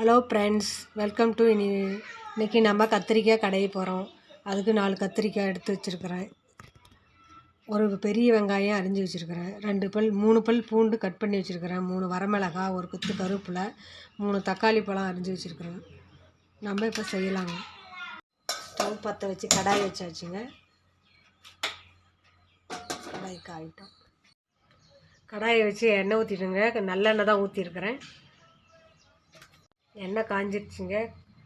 Hello friends welcome to இனி இன்றைக்கி நம்ம கத்திரிக்காய் கடைய போகிறோம் அதுக்கு நாலு கத்திரிக்காய் எடுத்து வச்சுருக்கிறேன். ஒரு பெரிய வெங்காயம் அரிஞ்சு வச்சுருக்கிறேன். ரெண்டு பல் மூணு பல் பூண்டு கட் பண்ணி வச்சுருக்கிறேன். மூணு வரமிளகா ஒரு குத்து கருவேப்பிலை மூணு தக்காளி பழம் அரிஞ்சு வச்சுருக்கிறேன். நம்ம இப்போ செய்யலாங்க. ஸ்டவ் பற்ற வச்சு கடாய் வச்சாச்சுங்க. கடாய்க்கு ஆகிட்டோம் கடாயை வச்சு எண்ணெய் ஊற்றிட்டுங்க நல்லெண்ணெய் தான் ஊற்றிருக்கிறேன் எண்ணெய் காஞ்சிடுச்சுங்க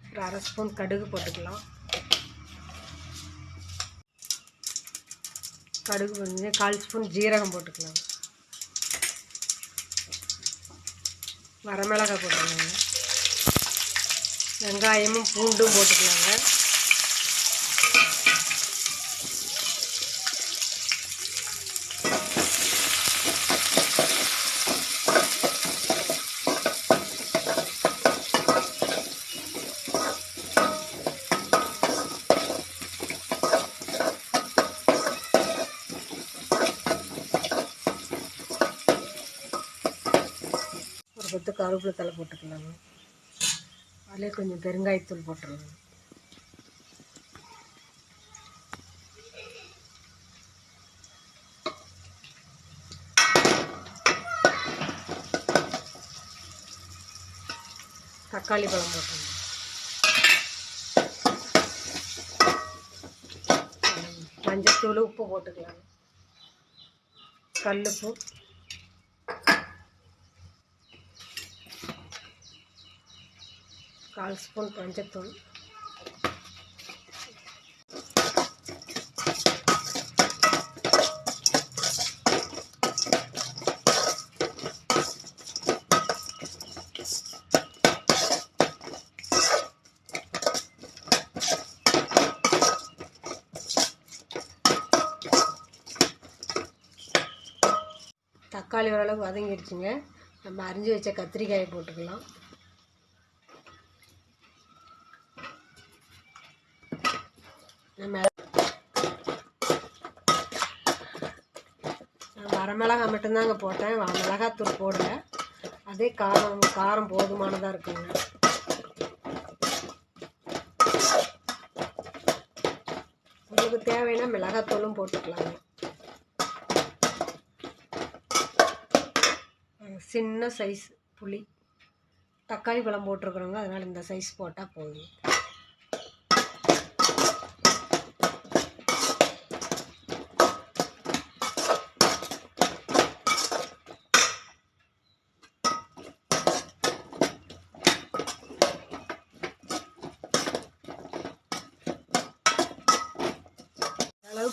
ஒரு அரை ஸ்பூன் கடுகு போட்டுக்கலாம். கடுகு வந்து கால் ஸ்பூன் ஜீரகம் போட்டுக்கலாம். வரமிளகாய் போட்டுக்கலாங்க. வெங்காயமும் பூண்டும் போட்டுக்கலாங்க. கொத்து கருவேப்பிலை தலை போட்டுக்கலாங்க அதிலே கொஞ்சம் பெருங்காயத்தூள் போட்டுருங்க தக்காளி பழம் போட்டுருங்க மஞ்சத்தூள் உப்பு போட்டுக்கலாம். கல்லுப்பு. கால் ஸ்பூன் மஞ்சத்தூள். தக்காளி ஓரளவு வதங்கிடுச்சுங்க. நம்ம அரிஞ்சு வச்ச கத்திரிக்காயை போட்டுக்கலாம். நான் வரமிளகா மட்டும்தாங்க போட்டேன். வ- மிளகாத்தூள் போடல. அதே காரம் காரம் போதுமானதாக இருக்குங்க. உங்களுக்கு தேவைன்னா மிளகாத்தூளும் போட்டுக்கலாங்க. சின்ன சைஸ் புளி. தக்காளி பழம் போட்டிருக்குறோங்க அதனால் இந்த சைஸ் போட்டால் போதும்.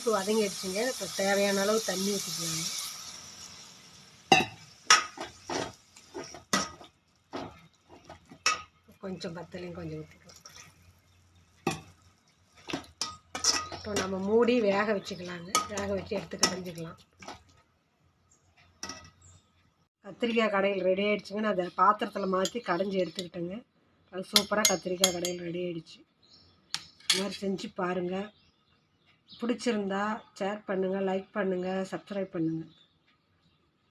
அளவுக்கு வதங்கிடுச்சுங்க. இப்போ தேவையான அளவு தண்ணி ஊற்றிக்கலாங்க கொஞ்சம் பத்தலையும் கொஞ்சம் ஊற்றிக்கலாம் இப்போ நம்ம மூடி வேக வச்சுக்கலாங்க. வேக வச்சு எடுத்து கடைஞ்சிக்கலாம். கத்திரிக்காய் கடையில் ரெடி ஆகிடுச்சுங்க நான் அதை பாத்திரத்தில் மாற்றி கடைஞ்சி எடுத்துக்கிட்டேங்க. அது சூப்பராக கத்திரிக்காய் கடையில் ரெடி ஆகிடுச்சு இது மாதிரி செஞ்சு பாருங்கள் பிடிச்சிருந்தா ஷேர் பண்ணுங்கள் லைக் பண்ணுங்கள் சப்ஸ்கிரைப் பண்ணுங்கள்